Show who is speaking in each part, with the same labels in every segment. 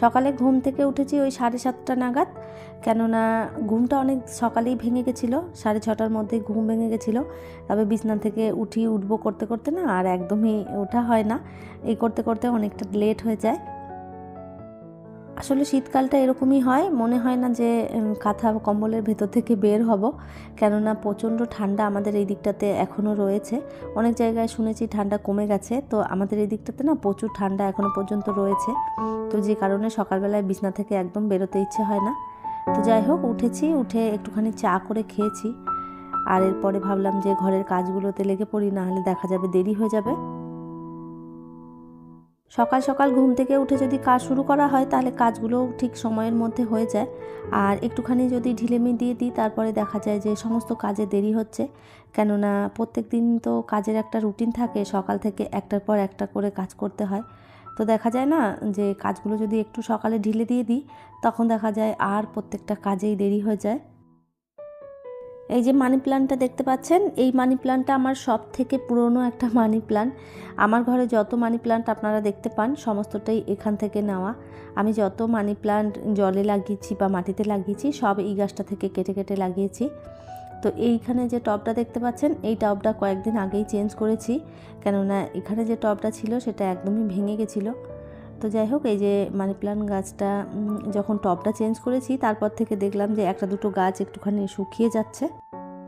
Speaker 1: সকালে ঘুম থেকে উঠেছি ওই সাড়ে সাতটা নাগাদ, কেননা ঘুমটা অনেক সকালেই ভেঙে গেছিল, সাড়ে ছটার মধ্যেই ঘুম ভেঙে গেছিল। তবে বিছনা থেকে উঠি উঠবো করতে করতে না আর একদমই ওঠা হয় না। এই করতে করতে অনেকটা লেট হয়ে যায়। আসলে শীতকালটা এরকমই হয়। মনে হয় না যে কাঁথা কম্বলের ভেতর থেকে বের হব। কেননা প্রচণ্ড ঠান্ডা আমাদের এই দিকটাতে এখনও রয়েছে। অনেক জায়গায় শুনেছি ঠান্ডা কমে গেছে। তো আমাদের এই দিকটাতে না প্রচুর ঠান্ডা এখনও পর্যন্ত রয়েছে। তো যে কারণে সকালবেলায় বিছনা থেকে একদম বেরোতে ইচ্ছে হয় না। তো যাই হোক, উঠেছি, উঠে একটুখানি চা করে খেয়েছি। আর এরপরে ভাবলাম যে, ঘরের কাজগুলোতে লেগে পড়ি, না হলে দেখা যাবে দেরি হয়ে যাবে। সকাল সকাল ঘুম থেকে উঠে যদি কাজ শুরু করা হয়, তাহলে কাজগুলো ঠিক সময়ের মধ্যে হয়ে যায়। আর একটুখানি যদি ঢিলেমি দিয়ে দিই, তারপরে দেখা যায় যে সমস্ত কাজে দেরি হচ্ছে। কেননা প্রত্যেক দিন তো কাজের একটা রুটিন থাকে, সকাল থেকে একটার পর একটা করে কাজ করতে হয়। তো দেখা যায় না যে কাজগুলো যদি একটু সকালে ঢিলে দিয়ে দিই, তখন দেখা যায় আর প্রত্যেকটা কাজেই দেরি হয়ে যায়। এই যে মানি প্ল্যান্টটা দেখতে পাচ্ছেন, এই মানি প্ল্যান্টটা আমার সব থেকে পুরনো একটা মানি প্ল্যান্ট আমার ঘরে যত মানি প্ল্যান্ট আপনারা দেখতে পান, সমস্তটাই এখান থেকে নেওয়া। আমি যত মানি প্ল্যান্ট জলে লাগিয়েছি বা মাটিতে লাগিয়েছি, সব এই গাছটা থেকে কেটে কেটে লাগিয়েছি। তো এইখানে যে টবটা দেখতে পাচ্ছেন, এই টবটা কয়েকদিন আগেই চেঞ্জ করেছি। কেননা এখানে যে টবটা ছিল, সেটা একদমই ভেঙে গেছিল। তো যাই হোক, এই যে মানি প্ল্যান্ট গাছটা যখন টবটা চেঞ্জ করেছি, তারপর থেকে দেখলাম যে একটা দুটো গাছ একটুখানি শুকিয়ে যাচ্ছে।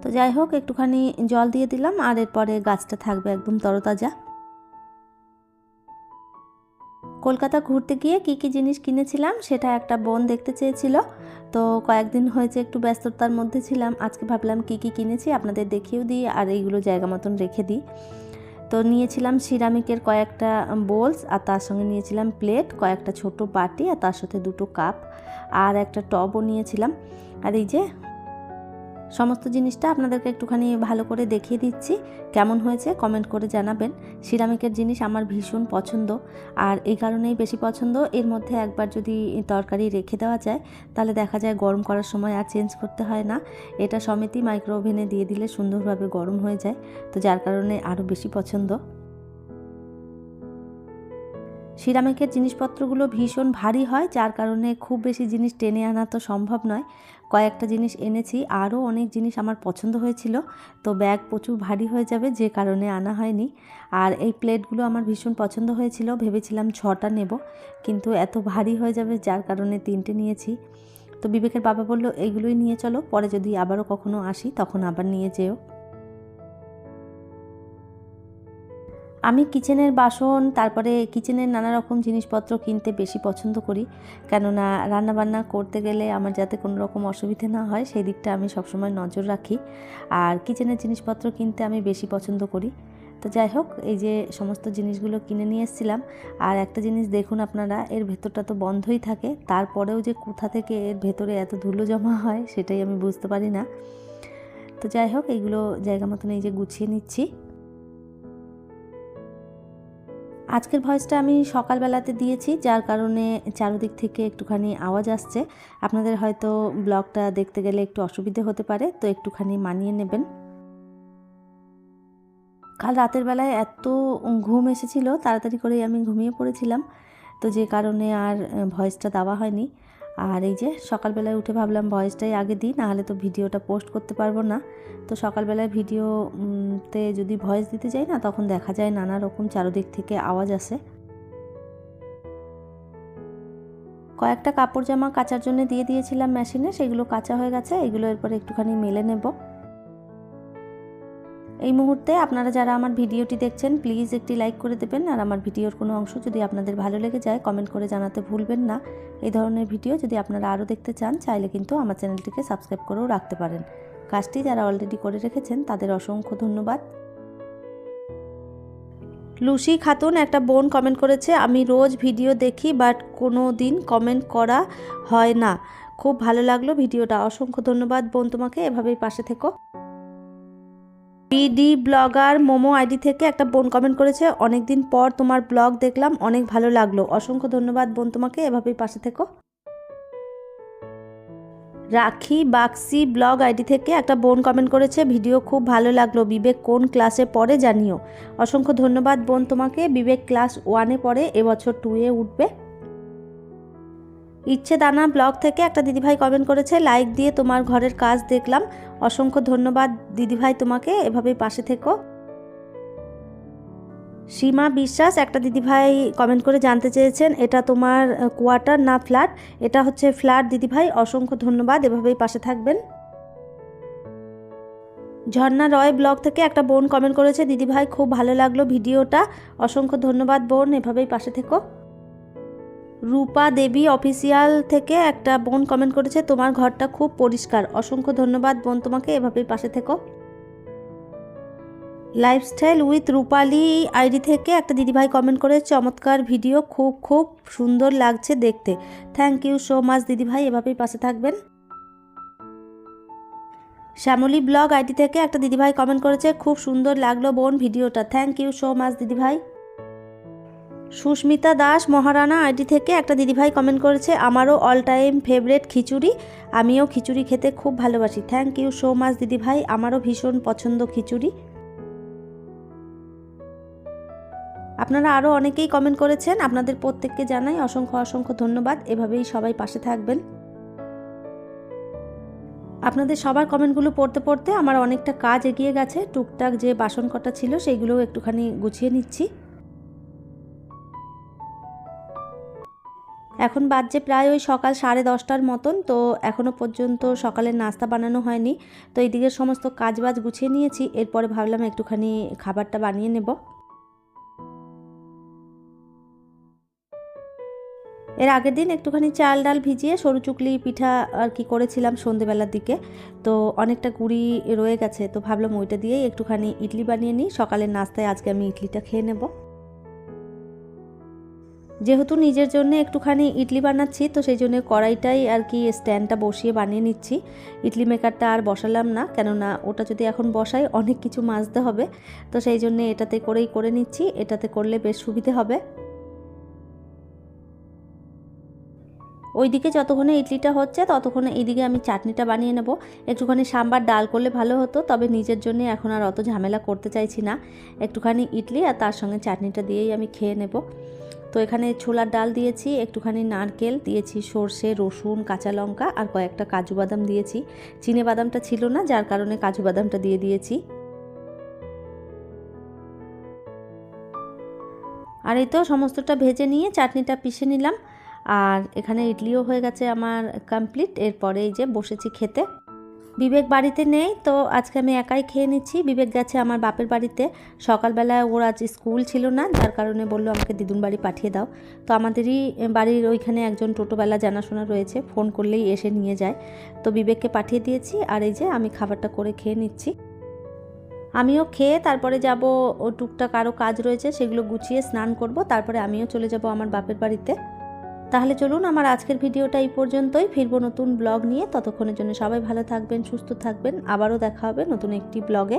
Speaker 1: তো যাই হোক, একটুখানি জল দিয়ে দিলাম আর এরপরে গাছটা থাকবে একদম তরতাজা। কলকাতা ঘুরতে গিয়ে কি কি জিনিস কিনেছিলাম সেটা একটা বোন দেখতে চেয়েছিল। তো কয়েকদিন হয়েছে একটু ব্যস্ততার মধ্যে ছিলাম, আজকে ভাবলাম কি কি কিনেছি আপনাদের দেখিয়েও দিই আর এইগুলো জায়গা মতন রেখে দিই। তো নিয়েছিলাম সিরামিকের কয়েকটা বোলস আর তার সঙ্গে নিয়েছিলাম প্লেট, কয়েকটা ছোট বাটি আর তার সাথে দুটো কাপ। আর একটা টবও নিয়েছিলাম। আর এই যে সমস্ত জিনিসটা আপনাদেরকে একটুখানি ভালো করে দেখিয়ে দিচ্ছি। কেমন হয়েছে কমেন্ট করে জানাবেন। সিরামিকের জিনিস আমার ভীষণ পছন্দ। আর এই কারণেই বেশি পছন্দ। এর মধ্যে একবার যদি তরকারি রেখে দেওয়া যায়, তাহলে দেখা যায় গরম করার সময় আর চেঞ্জ করতে হয় না। এটা সমিতি মাইক্রো ওভেনে দিয়ে দিলে সুন্দরভাবে গরম হয়ে যায়। তো যার কারণে আরও বেশি পছন্দ। সিরামিকের জিনিসপত্রগুলো ভীষণ ভারী হয়, যার কারণে খুব বেশি জিনিস টেনে আনা তো সম্ভব নয়। কয়েকটা জিনিস এনেছি, আরও অনেক জিনিস আমার পছন্দ হয়েছিল, তো ব্যাগ প্রচুর ভারী হয়ে যাবে, যে কারণে আনা হয়নি। আর এই প্লেটগুলো আমার ভীষণ পছন্দ হয়েছিল, ভেবেছিলাম ছটা নেব, কিন্তু এত ভারী হয়ে যাবে, যার কারণে তিনটে নিয়েছি। তো বিবেকের বাবা বলল এইগুলোই নিয়ে চলো, পরে যদি আবারও কখনো আসি, তখন আবার নিয়ে যেও। আমি কিচেনের বাসন, তারপরে কিচেনের নানা রকম জিনিসপত্র কিনতে বেশি পছন্দ করি। কেননা রান্নাবান্না করতে গেলে আমার যাতে কোনো রকম অসুবিধে না হয়, সেই দিকটা আমি সবসময় নজর রাখি। আর কিচেনের জিনিসপত্র কিনতে আমি বেশি পছন্দ করি। তো যাই হোক, এই যে সমস্ত জিনিসগুলো কিনে নিয়ে এসেছিলাম। আর একটা জিনিস দেখুন আপনারা, এর ভেতরটা তো বন্ধই থাকে। তারপরেও যে কোথা থেকে এর ভেতরে এত ধুলো জমা হয়, সেটাই আমি বুঝতে পারি না। তো যাই হোক, এইগুলো জায়গা মতন এই যে গুছিয়ে নিচ্ছি। আজকের ভয়েসটা আমি সকালবেলাতে দিয়েছি, যার কারণে চারদিক থেকে একটুখানি আওয়াজ আসছে। আপনাদের হয়তো ব্লগটা দেখতে গেলে একটু অসুবিধে হতে পারে, তো একটুখানি মানিয়ে নেবেন। কাল রাতের বেলায় এত ঘুম এসেছিল, তাড়াতাড়ি করেই আমি ঘুমিয়ে পড়েছিলাম। তো যে কারণে আর ভয়েসটা দেওয়া হয়নি। আর এই যে সকালবেলায় উঠে ভাবলাম ভয়েসটাই আগে দিই, নাহলে তো ভিডিওটা পোস্ট করতে পারব না। তো সকালবেলায় ভিডিওতে যদি ভয়েস দিতে যাই না, তখন দেখা যায় নানা রকম চারোদিক থেকে আওয়াজ আসে। কয়েকটা কাপড় জামা কাচার জন্য দিয়ে দিয়েছিলাম মেশিনে, সেগুলো কাঁচা হয়ে গেছে, এগুলো এরপরে একটুখানি মেলে নেব। এই মুহূর্তে আপনারা যারা আমার ভিডিওটি দেখছেন প্লিজ একটি লাইক করে দেবেন। আর আমার ভিডিওর কোনো অংশ যদি আপনাদের ভালো লেগে যায় কমেন্ট করে জানাতে ভুলবেন না। এই ধরনের ভিডিও যদি আপনারা আরও দেখতে চান, চাইলে কিন্তু আমার চ্যানেলটিকে সাবস্ক্রাইব করেও রাখতে পারেন। কাজটি যারা অলরেডি করে রেখেছেন, তাদের অসংখ্য ধন্যবাদ। লুসি খাতুন একটা বোন কমেন্ট করেছে, আমি রোজ ভিডিও দেখি বাট কোনো দিন কমেন্ট করা হয় না। খুব ভালো লাগল ভিডিওটা। অসংখ্য ধন্যবাদ বোন তোমাকে। এভাবেই পাশে থেকো। বিডি ব্লগার মোমো আইডি থেকে একটা বোন কমেন্ট করেছে অনেক দিন পর তোমার ব্লগ দেখলাম, অনেক ভালো লাগল। অসংখ্য ধন্যবাদ বোন তোমাকে, এভাবেই পাশে থেকো। রাখি বাক্সি ব্লগ আইডি থেকে একটা বোন কমেন্ট করেছে, ভিডিও খুব ভালো লাগল, বিবেক কোন ক্লাসে পড়ে জানিও। অসংখ্য ধন্যবাদ বোন তোমাকে, বিবেক ক্লাস ওয়ানে পড়ে, এবছর টুয়ে উঠবে। ইচ্ছে দানা ব্লগ থেকে একটা দিদিভাই কমেন্ট করেছে লাইক দিয়ে তোমার ঘরের কাজ দেখলাম। অসংখ্য ধন্যবাদ দিদিভাই তোমাকে, এভাবেই পাশে থেকো। সীমা বিশ্বাস, একটা দিদিভাই কমেন্ট করে জানতে চেয়েছেন, এটা তোমার কোয়ার্টার না ফ্ল্যাট এটা হচ্ছে ফ্ল্যাট দিদিভাই, অসংখ্য ধন্যবাদ, এভাবেই পাশে থাকবেন। ঝর্ণা রয় ব্লগ থেকে একটা বোন কমেন্ট করেছে, দিদিভাই, খুব ভালো লাগল ভিডিওটা, অসংখ্য ধন্যবাদ বোন, এভাবেই পাশে থেকো। রূপা দেবী অফিসিয়াল থেকে একটা বোন কমেন্ট করেছে, তোমার ঘরটা খুব পরিষ্কার। অসংখ্য ধন্যবাদ বোন তোমাকে, এভাবেই পাশে থেকো। লাইফস্টাইল উইথ রূপালি আইডি থেকে একটা দিদিভাই কমেন্ট করে, চমৎকার ভিডিও খুব খুব সুন্দর লাগছে দেখতে। থ্যাংক ইউ সো মাচ দিদিভাই, এভাবেই পাশে থাকবেন। শ্যামলী ব্লগ আইডি থেকে একটা দিদিভাই কমেন্ট করেছে, খুব সুন্দর লাগল বোন ভিডিওটা থ্যাংক ইউ সো মাচ দিদিভাই। সুস্মিতা দাস, মহারানা আইডি থেকে একটা দিদিভাই কমেন্ট করেছে, আমারও অল টাইম ফেভারেট খিচুড়ি। আমিও খিচুড়ি খেতে খুব ভালোবাসি। থ্যাংক ইউ সো মাচ দিদিভাই। আমারও ভীষণ পছন্দ খিচুড়ি। আপনারা আরও অনেকেই কমেন্ট করেছেন। আপনাদের প্রত্যেককে জানাই অসংখ্য অসংখ্য ধন্যবাদ। এভাবেই সবাই পাশে থাকবেন। আপনাদের সবার কমেন্টগুলো পড়তে পড়তে আমার অনেকটা কাজ এগিয়ে গেছে। টুকটাক যে বাসন কটা ছিল সেইগুলোও একটুখানি গুছিয়ে নিচ্ছি। এখন বাজছে প্রায় ওই সকাল সাড়ে দশটার মতন, তো এখনও পর্যন্ত সকালের নাস্তা বানানো হয়নি। তো এই দিকের সমস্ত কাজ বাজ গুছিয়ে নিয়েছি, এরপরে ভাবলাম একটুখানি খাবারটা বানিয়ে নেব। এর আগের দিন একটুখানি চাল ডাল ভিজিয়ে সরু চুকলি পিঠা আর কি করেছিলাম সন্ধেবেলার দিকে। তো অনেকটা গুড়ি রয়ে গেছে, তো ভাবলাম ওইটা দিয়েই একটুখানি ইডলি বানিয়ে নিই। সকালের নাস্তায় আজকে আমি ইডলিটা খেয়ে নেব। যেহেতু নিজের জন্য একটুখানি ইডলি বানাচ্ছি, তো সেই জন্য কড়াইটাই আর কি স্ট্যান্ডটা বসিয়ে বানিয়ে নিচ্ছি। ইডলি মেকারটা আর বসালাম না, কেননা ওটা যদি এখন বসাই অনেক কিছু মাজতে হবে। তো সেই জন্য এটাতে করেই করে নিচ্ছি, এটাতে করলে বেশ সুবিধে হবে। ওইদিকে যতক্ষণে ইডলিটা হচ্ছে, ততক্ষণে এইদিকে আমি চাটনিটা বানিয়ে নেব। একটুখানি সাম্বার ডাল করলে ভালো হতো, তবে নিজের জন্য এখন আর অত ঝামেলা করতে চাইছি না। একটুখানি ইডলি আর তার সঙ্গে চাটনিটা দিয়েই আমি খেয়ে নেব। তো এখানে ছোলার ডাল দিয়েছি, একটুখানি নারকেল দিয়েছি, সর্ষে, রসুন, কাঁচা লঙ্কা আর কয়েকটা কাজু বাদাম দিয়েছি। চিনে বাদামটা ছিল না, যার কারণে কাজু বাদামটা দিয়ে দিয়েছি। আর এই তো সমস্তটা ভেজে নিয়ে চাটনিটা পিষে নিলাম। আর এখানে ইডলিও হয়ে গেছে আমার কমপ্লিট এরপরে এই যে বসেছি খেতে। বিবেক বাড়িতে নেই, তো আজকে আমি একাই খেয়ে নিচ্ছি। বিবেক গেছে আমার বাপের বাড়িতে। সকালবেলায় ওর আজ স্কুল ছিল না, যার কারণে বলল আমাকে দিদুন বাড়ি পাঠিয়ে দাও। তো আমাদেরই বাড়ির ওইখানে একজন টোটোবেলা জানাশোনা রয়েছে, ফোন করলেই এসে নিয়ে যায়। তো বিবেককে পাঠিয়ে দিয়েছি, আর এই যে আমি খাবারটা করে খেয়ে নিচ্ছি। আমিও খেয়ে তারপরে যাব, ও টুকটাক আরও কাজ রয়েছে, সেগুলো গুছিয়ে স্নান করব, তারপরে আমিও চলে যাব আমার বাপের বাড়িতে। তাহলে চলুন আমার আজকের ভিডিওটা এই পর্যন্তই। ফিরবো নতুন ব্লগ নিয়ে। ততক্ষণের জন্য সবাই ভালো থাকবেন, সুস্থ থাকবেন। আবারও দেখা হবে নতুন একটি ব্লগে।